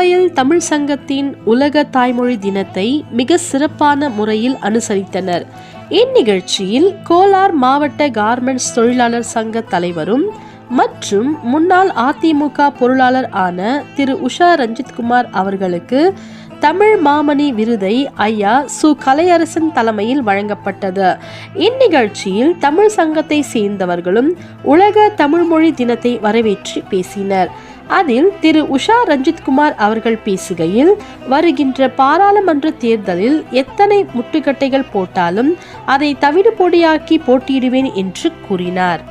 தங்கவயல் தமிழ் சங்கத்தின் உலக தாய்மொழி தினத்தை மிக சிறப்பான முறையில் அனுசரித்தனர். இந்நிகழ்ச்சியில் கோலார் மாவட்ட கார்மெண்ட்ஸ் தொழிலாளர் சங்க தலைவரும் மற்றும் முன்னாள் அதிமுக பொருளாளர் ஆன திரு உஷா ரஞ்சித்குமார் அவர்களுக்கு தமிழ் மாமணி விருதை ஐயா சு கலையரசன் தலைமையில் வழங்கப்பட்டது. இந்நிகழ்ச்சியில் தமிழ் சங்கத்தை சேர்ந்தவர்களும் உலக தமிழ்மொழி தினத்தை வரவேற்று பேசினர். அதில் திரு உஷா ரஞ்சித்குமார் அவர்கள் பேசுகையில் வருகின்ற பாராளுமன்ற தேர்தலில் எத்தனை முட்டுக்கட்டைகள் போட்டாலும் அதை தவிடு பொடியாக்கி போட்டியிடுவேன் என்று கூறினார்.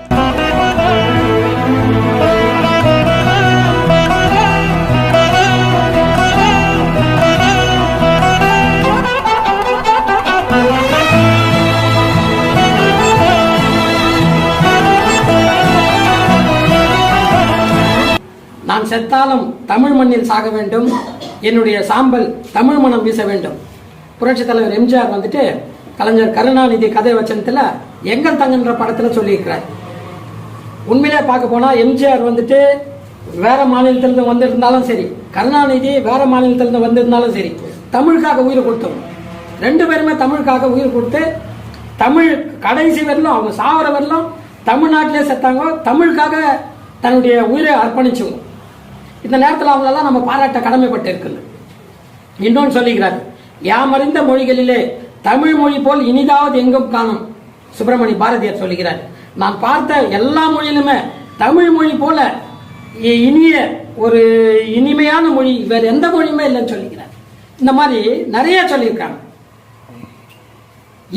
காலம் தமிழ் மண்ணில் சாக வேண்டும். என்னுடைய சாம்பல் தமிழ் மனம் வீச வேண்டும். புரட்சித் தலைவர் எம்ஜிஆர் வந்துட்டு கலைஞர் கருணாநிதி கதை வச்சனத்தில் எங்கள் தங்கன்ற படத்தில் சொல்லியிருக்கிறார். உண்மையிலே பார்க்க போனால் எம்ஜிஆர் வந்துட்டு வேற மாநிலத்திலிருந்து வந்திருந்தாலும் சரி கருணாநிதி வேற மாநிலத்திலிருந்து வந்திருந்தாலும் சரி தமிழுக்காக உயிர் கொடுத்தோம். ரெண்டு பேருமே தமிழுக்காக உயிர் கொடுத்து தமிழ் கடைசி வரலும் அவங்க சாவர வரலும் தமிழ்நாட்டிலே செத்தாங்க. தமிழுக்காக தன்னுடைய உயிரை அர்ப்பணிச்சுங்க இந்த நேரத்தில் அவங்களெல்லாம் நம்ம பாராட்ட கடமைப்பட்டு இருக்குது இன்னொன்று சொல்லுகிறார் யாமறிந்த மொழிகளிலே தமிழ் மொழி போல் இனிதாவது எங்கும் காணும். சுப்பிரமணி பாரதியார் சொல்லுகிறார் நான் பார்த்த எல்லா மொழியிலுமே தமிழ் மொழி போல இனிய ஒரு இனிமையான மொழி வேற எந்த மொழியுமே இல்லைன்னு சொல்லிக்கிறார். இந்த மாதிரி நிறைய சொல்லியிருக்காங்க.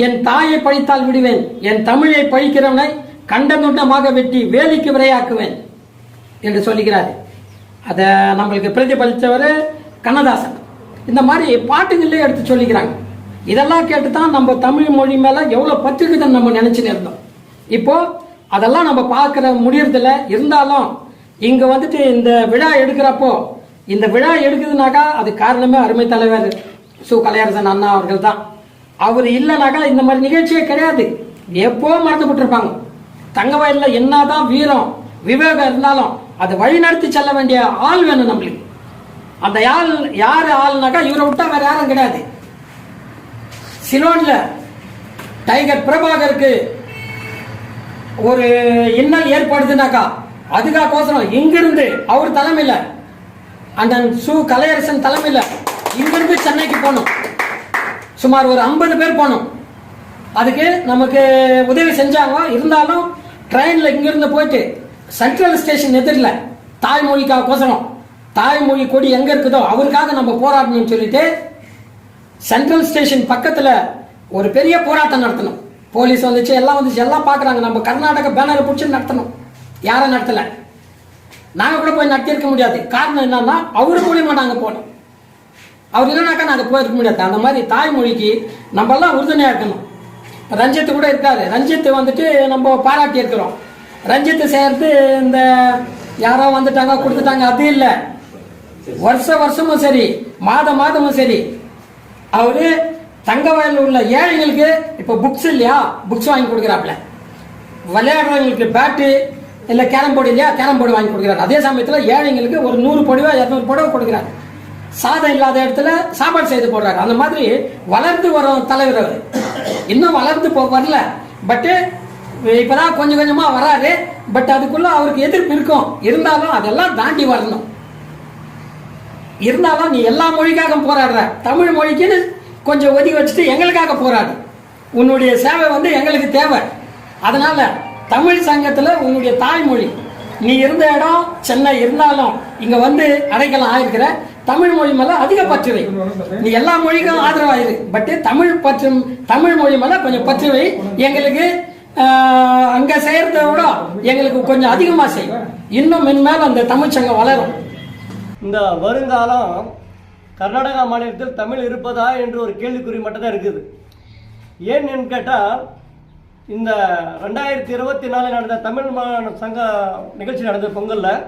என் தாயை பழித்தால் விடுவேன் என் தமிழை பழிக்கிறவனை கண்டந்துண்டமாக வெட்டி வேலிக்கு விரையாக்குவேன் என்று சொல்லுகிறார் அதை நம்மளுக்கு பிரதிபலித்தவர் கண்ணதாசன். இந்த மாதிரி பாட்டுங்களே எடுத்து சொல்லிக்கிறாங்க. இதெல்லாம் கேட்டு தான் நம்ம தமிழ் மொழி மேலே எவ்வளோ பற்றுக்குதுன்னு நம்ம நினச்சி இருந்தோம். இப்போது அதெல்லாம் நம்ம பார்க்குற முடியறதில்ல. இருந்தாலும் இங்கே வந்துட்டு இந்த விழா எடுக்கிறப்போ இந்த விழா எடுக்குதுனாக்கா அது காரணமே அருமை தலைவர் சு. கலையரசன் அண்ணா அவர்கள் தான் அவர் இல்லைனாக்கா இந்த மாதிரி நிகழ்ச்சியே கிடையாது. எப்போ மறந்து விட்டுருப்பாங்க தங்க வயலில் என்னதான் வீரம் விவேகம் இருந்தாலும் அதை வழிநடத்தி செல்ல வேண்டிய ஆள் வேணும் நம்மளுக்கு. அந்த ஆள் யார் ஆள்னாக்கா இவரை விட்டா வேற யாரும் கிடையாது. சிலோன்ல டைகர் பிரபாகருக்கு ஒரு இன்னல் ஏற்படுதுனாக்கா அதுக்காகோசரம் இங்கிருந்து அவர் தலைமையில அந்த சு கலையரசன் தலைமையில இங்கிருந்து சென்னைக்கு போனோம் சுமார் ஒரு ஐம்பது பேர் போனோம் அதுக்கு நமக்கு உதவி செஞ்சாங்க. இருந்தாலும் ட்ரெயினில் இங்கிருந்து போயிட்டு சென்ட்ரல் ஸ்டேஷன் எதிரில் தாய்மொழிக்காக கோசரம்? தாய்மொழி கொடி எங்கே இருக்குதோ அவருக்காக நம்ம போராடணும்னு சொல்லிட்டு சென்ட்ரல் ஸ்டேஷன் பக்கத்தில் ஒரு பெரிய போராட்டம் நடத்தணும். போலீஸ் வந்துச்சு எல்லாம் வந்துச்சு எல்லாம் பார்க்குறாங்க நம்ம கர்நாடக பேனரை பிடிச்சி நடத்தணும். யாரும் நடத்தலை. நாங்கள் கூட போய் நடத்தியிருக்க முடியாது. காரணம் என்னன்னா அவரு மூலியமாக நாங்கள் போனோம். அவர் இல்லைனாக்கா நாங்கள் போயிருக்க முடியாது. அந்த மாதிரி தாய்மொழிக்கு நம்ம எல்லாம் இருக்கணும். ரஞ்சித் கூட இருக்காரு. ரஞ்சித் வந்துட்டு நம்ம பாராட்டி இருக்கிறோம். ரஞ்சித்து சேர்த்து இந்த யாரோ வந்துட்டாங்க கொடுத்துட்டாங்க அது இல்லை. வருஷ வருஷமும் சரி மாத மாதமும் சரி. அவரு தங்க வயலில் உள்ள ஏழைகளுக்கு இப்போ புக்ஸ் இல்லையா? புக்ஸ் வாங்கி கொடுக்குறாப்புல. விளையாடுறவங்களுக்கு பேட்டு இல்லை கேரம் போர்டு இல்லையா? கேரம் போர்டு வாங்கி கொடுக்குறாரு. அதே சமயத்தில் ஏழைங்களுக்கு ஒரு நூறு புடவை இரநூறு புடவை கொடுக்குறாரு. சாதம் இல்லாத இடத்துல சாப்பாடு செய்து போடுறாரு. அந்த மாதிரி வளர்ந்து வரும் தலைவர் அவர். இன்னும் வளர்ந்து போ வரல. பட்டு இப்பதான் கொஞ்சம் கொஞ்சமா வராரு. பட் அதுக்குள்ள அவருக்கு எதிர்ப்பு இருக்கும். இருந்தாலும் அதெல்லாம் தாண்டி வரணும். இருந்தாலும் நீ எல்லா மொழிக்காக போராடுற. தமிழ் மொழிக்குன்னு கொஞ்சம் ஒதுக்கி வச்சுட்டு எங்களுக்காக போராடு. உன்னுடைய சேவை வந்து எங்களுக்கு தேவை. அதனால தமிழ் சங்கத்தில் உன்னுடைய தாய்மொழி. நீ இருந்த இடம் சென்னை இருந்தாலும் இங்க வந்து அடைக்கலம் ஆயிருக்கிற. தமிழ் மொழி மேல அதிக பற்றுவை நீ எல்லா மொழிக்கும் ஆதரவாயிரு. பட் தமிழ் பற்று தமிழ் மொழி மேல கொஞ்சம் பற்றுவை எங்களுக்கு அங்கே செய்கிறத விட எங்களுக்கு கொஞ்சம் அதிகமாக செய்யும் இன்னும் மென்மேல் அந்த தமிழ்ச்சங்கம் வளரும். இந்த வருங்காலம் கர்நாடகா மாநிலத்தில் தமிழ் இருப்பதா என்று ஒரு கேள்விக்குறி மட்டும் தான் இருக்குது ஏன்னு கேட்டால் இந்த ரெண்டாயிரத்தி இருபத்தி நாலில் நடந்த தமிழ் சங்க நிகழ்ச்சி நடந்த பொங்கலில்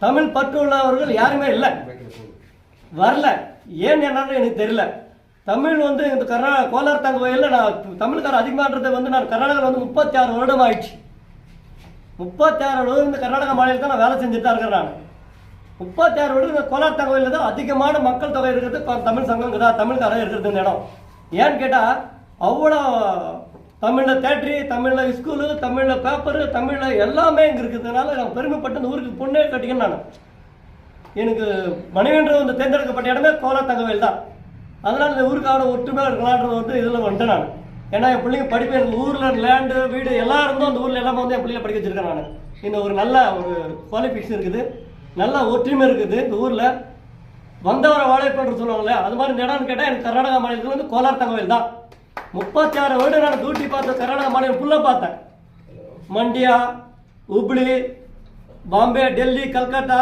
தமிழ் பற்று உள்ளவர்கள் யாருமே இல்லை. வரல. ஏன் என்னன்னு எனக்கு தெரியல. தமிழ் வந்து இந்த கர்நா கோலார் தங்க வயலில் நான் தமிழ்கார அதிகமானதை வந்து நான் கர்நாடகாவில் வந்து முப்பத்தி ஆறு வருடம் ஆயிடுச்சு. முப்பத்தி ஆறு வருடம் இந்த கர்நாடகா மாநிலத்தில் நான் வேலை செஞ்சுட்டு தான் இருக்கிறேன் நான். முப்பத்தாறு வருடம் இந்த கோலார் தகவலில் தான் அதிகமான மக்கள் தொகை இருக்கிறது தமிழ் சங்கம் தான் தமிழ்காரன் இருக்கிறது இந்த இடம். ஏன்னு கேட்டால் அவ்வளோ தமிழில் தேட்ரி தமிழில் ஸ்கூலு தமிழில் பேப்பரு தமிழில் எல்லாமே இங்கே இருக்கிறதுனால நான் பெருமைப்பட்டு இந்த ஊருக்கு பொண்ணே கட்டிக்கணும் நான். எனக்கு மனைவின்றது வந்து தேர்ந்தெடுக்கப்பட்ட இடமே கோலார் தங்கவேல் தான். அதனால் இந்த ஊருக்கான ஒற்றுமையாக இருக்கலான்றது வந்து இதில் வந்துட்டேன் நான். ஏன்னா என் பிள்ளைங்க படிப்பேன் எனக்கு ஊரில் லேண்டு வீடு எல்லாம் இருந்தும் அந்த ஊரில் எல்லாமே வந்து என் பிள்ளைங்க படிக்க வச்சுருக்கேன் நான். இந்த ஒரு நல்ல ஒரு குவாலிஃபிகேஷன் இருக்குது. நல்ல ஒற்றுமை இருக்குது இந்த ஊரில். வந்தவரை வாழைப்பன்று சொல்லுவாங்களே அது மாதிரி இந்த இடம்னு கேட்டால் எனக்கு கர்நாடகா மாநிலத்தில் வந்து கோலார் தங்கவேல் தான். முப்பத்தி ஆறு வருடம் நான் டியூட்டி பார்த்த கர்நாடகா மாநிலம் ஃபுல்லாக பார்த்தேன். மண்டியா ஹுப்ளி பாம்பே டெல்லி கல்கத்தா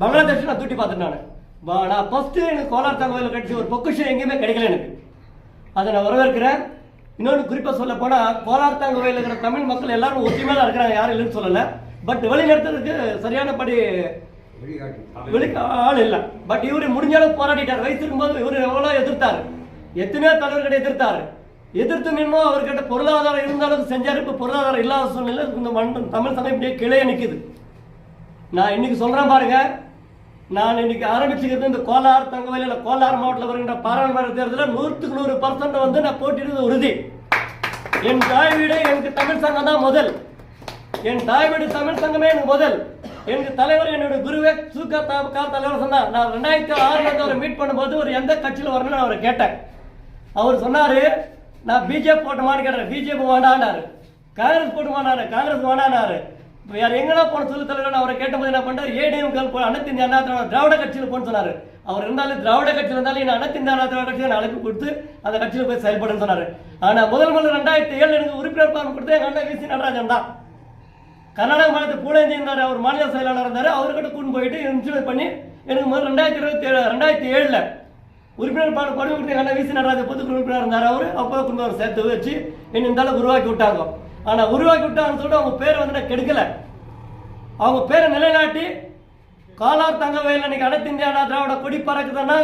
பங்களாதேஷ் நான் தூட்டி பார்த்தேன் நான். நான் ஃபஸ்ட்டு எனக்கு கோலார் தகவல் கிடைச்ச ஒரு பொக்கிஷம் எங்கேயுமே கிடைக்கல எனக்கு. அதை நான் வரவேற்கிறேன். இன்னொன்று குறிப்பாக சொல்ல போனால் கோலார் தங்கவையில் இருக்கிற தமிழ் மக்கள் எல்லாரும் ஒற்றுமையாக தான் இருக்கிறாங்க யாரும் இல்லைன்னு சொல்லலை. பட் வழி நடத்துறதுக்கு சரியானபடி வெளி ஆள் இல்லை. பட் இவர் முடிஞ்சாலும் போராடிட்டார். வயசு இருக்கும்போது இவர் எவ்வளோ எதிர்த்தார்? எத்தனையோ தலைவர்கிட்ட எதிர்த்தார். எதிர்த்து நின்னோ அவர்கிட்ட பொருளாதாரம் இருந்த அளவுக்கு இப்போ பொருளாதாரம் இல்லாத சூழ்நிலை இந்த மண் தமிழ் சமயம் இப்படியே கிளையே நிற்குது நான் இன்னைக்கு சொல்கிறேன் பாருங்கள் நான் இன்னைக்கு ஆரம்பிச்சுக்கிறது இந்த கோலார் தங்கவேலியில் கோலார் மாவட்டத்தில் வருகின்ற பாராளுமன்ற தேர்தலில் நூற்றுக்கு நூறு பர்சன்ட் வந்து நான் போட்டியிடுவது உறுதி. என் தாய் வீடு எனக்கு தமிழ் சங்கம் தான் முதல். என் தாய் வீடு தமிழ் சங்கமே எனக்கு முதல். எனக்கு தலைவர் என்னுடைய குருவே சூக்கா தாபுக்கா தலைவர் சொன்னார். நான் ரெண்டாயிரத்தி ஆறுல இருந்து அவரை மீட் பண்ணும்போது ஒரு எந்த கட்சியில் வரணும்னு அவரை கேட்டேன். அவர் சொன்னாரு நான் பிஜேபி போட்டுமான்னு கேட்டேன். பிஜேபி வேண்டான்னாரு காங்கிரஸ் போட்டுமானாரு காங்கிரஸ் வேண்டானாரு யார் எங்கடா போன சொல்லு தலைவர் அவரை கேட்டபோது என்ன பண்ணார் ஏடிஎம் போய் அனைத்து இந்திய அண்ணா திராவிட திராவிட கட்சியில் போன்னு சொன்னார். அவர் இருந்தாலும் திராவிட கட்சியில் இருந்தாலும் என்ன அனைத்து இந்திய அண்ணா திராவிட கட்சியில் அழைப்பு கொடுத்து அந்த கட்சியில் போய் செயல்படுன்னு சொன்னார். ஆனால் முதல் முதல்ல ரெண்டாயிரத்தி ஏழு எனக்கு உறுப்பினர் பார்வை கொடுத்து எங்கள் அண்ணா விசி நடராஜன் தான். கர்நாடக மாநிலத்தில் பூனேந்தி இருந்தார் அவர் மாநில செயலாளர் இருந்தார். அவர்கிட்ட கூட்டு போயிட்டு இன்சூரன்ஸ் பண்ணி எனக்கு முதல் ரெண்டாயிரத்தி இருபத்தி ஏழு ரெண்டாயிரத்தி ஏழில் உறுப்பினர் பாடு படி கொடுத்து எங்கள் விசி நடராஜன் பொதுக்குழு உறுப்பினர் இருந்தார் அவர். அப்போ கொண்டு அவர் சேர்த்து வச்சு என்ன இருந்தாலும் உருவாக்கி விட்டாங்க. ஆனால் உருவாக்கி விட்டாங்கன்னு சொல்லிட்டு அவங்க பேர் வந்து நான் கெடுக்கல. அவங்க பேரை நிலைநாட்டி காலார் தங்கவேல் இன்னைக்கு அனைத்து இந்தியானா திராவிட கொடி பறக்குதுன்னா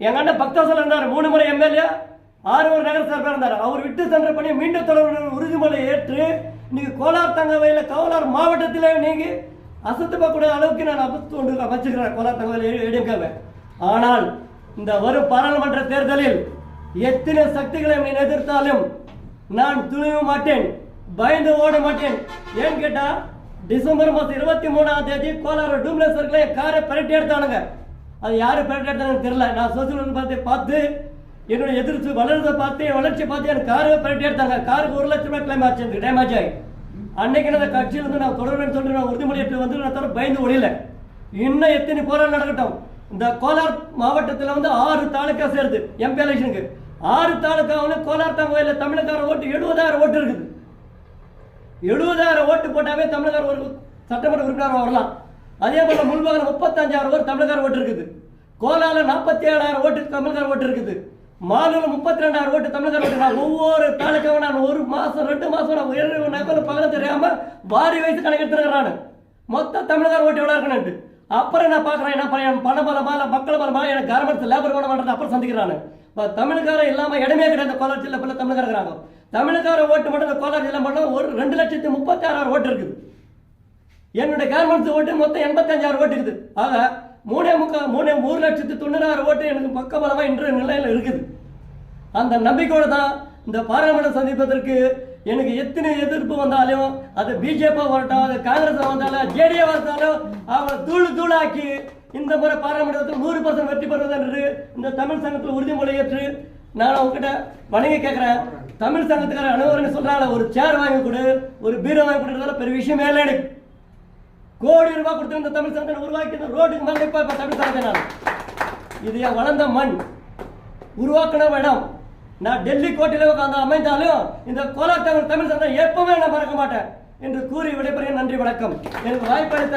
எங்க அண்ணன் பக்தாசல் இருந்தார் மூணு முறை எம்எல்ஏ ஆறு முறை நகர சார்பாக இருந்தார். அவர் விட்டு சென்ற பணி மீண்டும் தொடர்பு உறுதிமொழி ஏற்று இன்னைக்கு கோலார் தங்கவேல கவலார் மாவட்டத்திலே நீங்க அசத்து பார்க்கக்கூடிய அளவுக்கு நான் அபத்து கொண்டு வச்சுக்கிறேன் கோலார் தங்கவேல எடுக்காம ஆனால் இந்த வரும் பாராளுமன்ற தேர்தலில் எத்தனை சக்திகளை என்னை எதிர்த்தாலும் நான் துணிய மாட்டேன். பயந்து ஓட மாட்டேன். ஏன்னு கேட்டா டிசம்பர் மாதம் இருபத்தி மூணாம் தேதி கோலார் டூம்லெஸ் சர்க்கிள் காரை பிரட்டி எடுத்தானுங்க. அது யாரு பிரட்டி எடுத்தாங்கன்னு தெரியல. நான் சோசியல் பார்த்து பார்த்து என்னோட எதிர்த்து வளர்ந்த பார்த்து வளர்ச்சி பார்த்து எனக்கு காரு பிரட்டி எடுத்தாங்க. காருக்கு ஒரு லட்சம் ரூபாய் கிளைம் ஆச்சு எனக்கு டேமேஜ் ஆகி அன்னைக்கு நான் அந்த கட்சியில நான் தொடர்பு சொல்லிட்டு நான் உறுதிமொழி எடுத்து வந்து நான் தவிர பயந்து ஒழியல இன்னும் எத்தனை போராட்டம் நடக்கட்டும். இந்த கோலார் மாவட்டத்தில் வந்து ஆறு தாலுக்கா சேருது. எம்பி எலெக்ஷனுக்கு ஆறு தாலுக்காவில் கோலார் தங்கவையில் தமிழக்கார ஓட்டு எழுபதாயிரம் ஓட்டு இருக்குது. எழுபதாயிரம் ஓட்டு போட்டாவே தமிழக ஒரு சட்டமன்ற உறுப்பினர் வரலாம். அதே போல முன்பகல முப்பத்தஞ்சாயிரம் ஓட்டு தமிழக ஓட்டு இருக்குது. கோலால நாற்பத்தி ஏழாயிரம் ஓட்டு தமிழக ஓட்டு இருக்குது. மாநிலம் முப்பத்தி ரெண்டாயிரம் ஓட்டு தமிழக ஓட்டு. நான் ஒவ்வொரு தாலுக்காவும் நான் ஒரு மாசம் ரெண்டு மாசம் நான் உயர்வு நகரம் பகல தெரியாம வாரி வயசு கணக்கெடுத்துருக்கிறான் மொத்த தமிழக ஓட்டு எவ்வளோ இருக்கணும்ட்டு அப்புறம் நான் பார்க்குறேன் என்ன பண்ண பண பலமா இல்லை மக்கள் பலமா எனக்கு கவர்மெண்ட் லேபர் பண்ண அப்புறம் சந்திக்கிறானு இப்போ தமிழ்காரன் இல்லாமல் இடமே கிடையாது இந்த தமிழக இருக்கிறாங்க. தமிழக ஓட்டு மட்டும் இந்த கோலார் ஜில்லா மட்டும் ஒரு ரெண்டு லட்சத்தி முப்பத்தாறாயிரம் ஓட்டு இருக்குது. என்னுடைய கார்மெண்ட்ஸ் ஓட்டு மொத்தம் எண்பத்தஞ்சாயிரம் ஓட்டு இருக்குது. ஆக மூணே முக்கால் மூணே மூணு லட்சத்து தொண்ணூறாயிரம் ஓட்டு எனக்கு பக்கபலமாக இன்றைய நிலையில் இருக்குது. அந்த நம்பிக்கையோடு தான் இந்த பாராளுமன்றம் சந்திப்பதற்கு எனக்கு எத்தனை எதிர்ப்பு வந்தாலும் அது பிஜேபி வரட்டும் அது காங்கிரஸ் வந்தாலும் ஜேடிஏ வந்தாலும் அவங்களை தூள் தூளாக்கி இந்த முறை பாராளுமன்றத்தில் நூறு பர்சன்ட் வெற்றி பெறுவது என்று இந்த தமிழ் சங்கத்தில் உறுதிமொழி ஏற்று நான் உங்ககிட்ட வணங்கி கேட்குறேன் தமிழ் சங்கத்துக்கார அனுபவம் சொல்றாங்க ஒரு சேர் வாங்கி கொடு ஒரு பீரோ வாங்கி கொடுக்குறதால பெரிய விஷயமே இல்லை எனக்கு. கோடி ரூபாய் கொடுத்து இந்த தமிழ் சங்கத்தை உருவாக்கி இந்த ரோட்டுக்கு மேலே இப்போ தமிழ் சங்கத்தை நான். இது என் வளர்ந்த மண். உருவாக்கின இடம். நான் டெல்லி கோட்டையில் உட்காந்து அமைந்தாலும் இந்த கோலாட்டங்கள் தமிழ் சங்கம் எப்பவுமே நான் மறக்க மாட்டேன் என்று கூறி விடைபெறுகிறேன். நன்றி வணக்கம். எனக்கு வாய்ப்பளித்த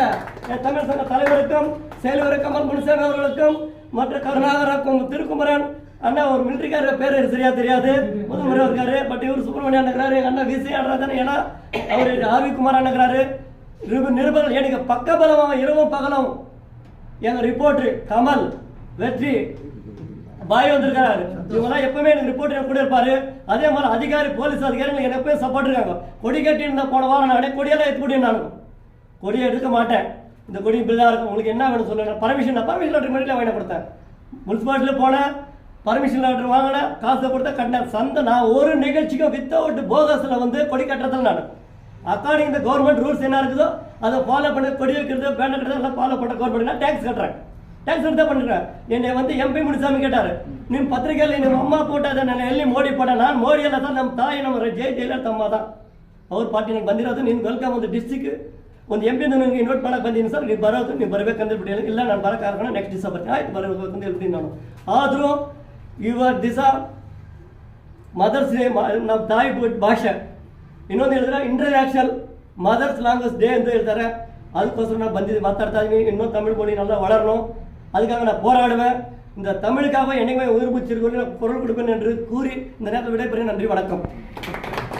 என் தமிழ் சங்க தலைவருக்கும் செயலருக்கும் முனுசாமி அவர்களுக்கும் மற்ற கருணாகரக்கும் திருக்குமரன் அண்ணா ஒரு மிலிட்டரிக்கார பேர் எனக்கு சரியா தெரியாது. முதல்வர் இருக்காரு. பட் இவர் சுப்பிரமணியம் இருக்கிறாரு. எங்க அண்ணா விசி ஆடுறாரு ஏன்னா அவர் ஆவி குமார் இருக்கிறாரு. நிருபர்கள் எனக்கு அவன் இரவும் பகலும். எங்க ரிப்போர்ட்ரு கமல் வெற்றி பாய் வந்திருக்காரு. இவங்கெல்லாம் எப்பவுமே எனக்கு ரிப்போர்ட் என் கூட இருப்பாரு. அதே மாதிரி அதிகாரி போலீஸ் அதிகாரி எனக்கு எப்பவும் சப்போர்ட் இருக்காங்க. கொடி கட்டி இருந்த போன வாரம் நானே கொடியெல்லாம் எடுத்து கொடி நானும் கொடியை எடுக்க மாட்டேன். இந்த கொடி இப்படி தான் இருக்கும். உங்களுக்கு என்ன வேணும் சொல்லுங்க. பர்மிஷன் பர்மிஷன் லெட்டர் முன்னாடி வாங்கி கொடுத்தேன். முனிசிபாலிட்டியில் போனேன். பர்மிஷன் லெட்டர் வாங்கினேன் காசை கொடுத்தா கட்டினேன் சந்தை நான் ஒரு நிகழ்ச்சிக்கும் வித்தவுட் போகஸில் வந்து கொடி கட்டுறதில் நான் அக்கார்டிங் இந்த கவர்மெண்ட் ரூல்ஸ் என்ன இருக்குதோ அதை ஃபாலோ பண்ணி கொடி வைக்கிறது பேண்ட் கட்டுறது எல்லாம் ஃபாலோ பண்ண கவர்மெண்ட் நான் டேக்ஸ் கட்டுறேன் டேக்ஸ் எடுத்து பண்ணுறேன் என்னை வந்து எம்பி முனிசாமி கேட்டார் நீ பத்திரிக்கையில் ನಿಮ್ಮ ಅಮ್ಮ ಫೋಟೋ ನಾನು ಎಲ್ಲಿ ಮೋಡಿ ಫೋಟೋ ನಾನು ಮೋಡಿ ಅಲ್ಲ ಸರ್ ನಮ್ಮ ತಾಯಿ ನಮ್ಮ ಜೈ ಜೈಲರ್ ತಮ್ಮ ಅದ ಅವ್ರ ಪಾರ್ಟಿ ನಂಗೆ ಬಂದಿರೋದು ನೀನು ವೆಲ್ಕಮ್ ಒಂದು ಡಿಸ್ಟಿಕ್ ಒಂದು ಎಂ ಪಿ ನನಗೆ ಇನ್ವೈಟ್ ಮಾಡಕ್ಕೆ ಬಂದೀನಿ ಸರ್ ನೀವು ಬರೋದು ನೀವು ಬರಬೇಕಂತ ಬಿಟ್ಟು ಹೇಳಿ ಇಲ್ಲ ನಾನು ಬರೋಕೆ ಕಾರಣ ನೆಕ್ಸ್ಟ್ ದಿವಸ ಬರ್ತೀನಿ ಆಯ್ತು ಬರಬೇಕು ಅಂತ ಹೇಳ್ತೀನಿ ನಾನು ಆದರೂ ಇವತ್ತು ದಿವಸ ಮದರ್ಸ್ ಡೇ ನಮ್ಮ ತಾಯಿ ಬಿಟ್ಟು ಭಾಷೆ ಇನ್ನೊಂದು ಹೇಳಿದ್ರೆ ಇಂಟರ್ನ್ಯಾಷನಲ್ ಮದರ್ಸ್ ಲ್ಯಾಂಗ್ವೇಜ್ ಡೇ ಅಂತ ಹೇಳ್ತಾರೆ அதுக்கோசரம் நான் ಬಂದಿದ್ದು ಮಾತಾಡ್ತಾ ಇದ್ದೀನಿ இன்னும் தமிழ் மொழி நல்லா வளரணும் அதுக்காக நான் போராடுவேன் இந்த தமிழுக்காக என்னைக்குமே உயிர் மூச்சிருக்கணும் குரல் கொடுப்பேன் என்று கூறி இந்த நேரத்தில் விடைபெறும் நன்றி வணக்கம்